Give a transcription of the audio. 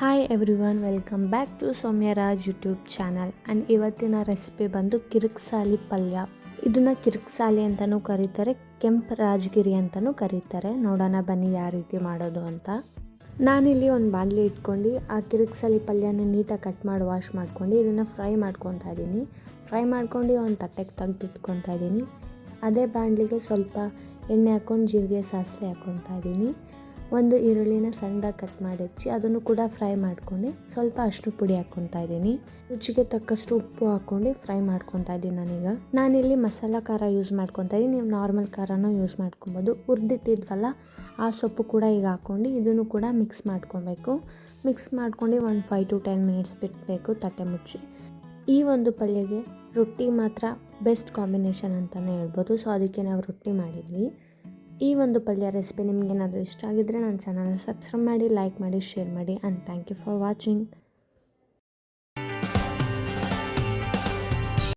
Hi everyone welcome back to Soumyaraj YouTube channel and ಇವತ್ತಿನ recipe ಬಂದು ಕಿರಿಕ್ಸಾಲಿ ಪಲ್ಯ. ಇದನ್ನು ಕಿರಿಕ್ಸಾಲಿ ಅಂತಲೂ ಕರೀತಾರೆ, ಕೆಂಪು ರಾಜಗಿರಿ ಅಂತಲೂ ಕರೀತಾರೆ. ನೋಡೋಣ ಬನ್ನಿ ಯಾವ ರೀತಿ ಮಾಡೋದು ಅಂತ. ನಾನಿಲ್ಲಿ ಒಂದು ಬಾಣಲಿ ಇಟ್ಕೊಂಡು ಆ ಕಿರಿಕ್ಸಾಲಿ ಪಲ್ಯನ ನೀಟಾಗಿ ಕಟ್ ಮಾಡಿ ವಾಶ್ ಮಾಡ್ಕೊಂಡು ಇದನ್ನು ಫ್ರೈ ಮಾಡ್ಕೊತಾ ಇದ್ದೀನಿ ಫ್ರೈ ಮಾಡ್ಕೊಂಡು ಒಂದು ತಟ್ಟೆಗೆ ತೆಗ್ದು ಇಟ್ಕೊತಾ ಇದ್ದೀನಿ ಅದೇ ಬಾಣಲಿಗೆ ಸ್ವಲ್ಪ ಎಣ್ಣೆ ಹಾಕ್ಕೊಂಡು ಜೀರಿಗೆ, ಸಾಸಿವೆ ಹಾಕ್ಕೊತಾ ಇದ್ದೀನಿ ಒಂದು ಈರುಳ್ಳಿನ ಸಣ್ಣದಾಗಿ ಕಟ್ ಮಾಡಿ ಹಚ್ಚಿ ಅದನ್ನು ಕೂಡ ಫ್ರೈ ಮಾಡ್ಕೊಂಡು ಸ್ವಲ್ಪ ಅಷ್ಟು ಪುಡಿ ಹಾಕ್ಕೊತಾ ಇದ್ದೀನಿ. ರುಚಿಗೆ ತಕ್ಕಷ್ಟು ಉಪ್ಪು ಹಾಕ್ಕೊಂಡು ಫ್ರೈ ಮಾಡ್ಕೊತಾ ಇದ್ದೀನಿ ನಾನೀಗ. ನಾನಿಲ್ಲಿ ಮಸಾಲ ಖಾರ ಯೂಸ್ ಮಾಡ್ಕೊತಾ ಇದ್ದೀನಿ. ನೀವು ನಾರ್ಮಲ್ ಖಾರನೂ ಯೂಸ್ ಮಾಡ್ಕೊಬೋದು. ಹುರಿದಿಟ್ಟಿದ್ವಲ್ಲ, ಆ ಸೊಪ್ಪು ಕೂಡ ಈಗ ಹಾಕ್ಕೊಂಡು ಇದನ್ನು ಕೂಡ ಮಿಕ್ಸ್ ಮಾಡ್ಕೊಬೇಕು. ಮಿಕ್ಸ್ ಮಾಡ್ಕೊಂಡು ಒಂದು ಫೈವ್ ಟು ಟೆನ್ ಮಿನಿಟ್ಸ್ ಬಿಟ್ಟಬೇಕು ತಟ್ಟೆ ಮುಚ್ಚಿ. ಈ ಒಂದು ಪಲ್ಯಗೆ ರೊಟ್ಟಿ ಮಾತ್ರ ಬೆಸ್ಟ್ ಕಾಂಬಿನೇಷನ್ ಅಂತಲೇ ಹೇಳ್ಬೋದು. ಸೊ ಅದಕ್ಕೆ ನಾವು ರೊಟ್ಟಿ ಮಾಡಿದ್ವಿ. ಈ ಒಂದು ಪಲ್ಯ ರೆಸಿಪಿ ನಿಮ್ಗೇನಾದರೂ ಇಷ್ಟ ಆಗಿದ್ದರೆ ನನ್ನ ಚಾನಲ್ನ ಸಬ್ಸ್ಕ್ರೈಬ್ ಮಾಡಿ ಲೈಕ್ ಮಾಡಿ ಶೇರ್ ಮಾಡಿ and thank you for watching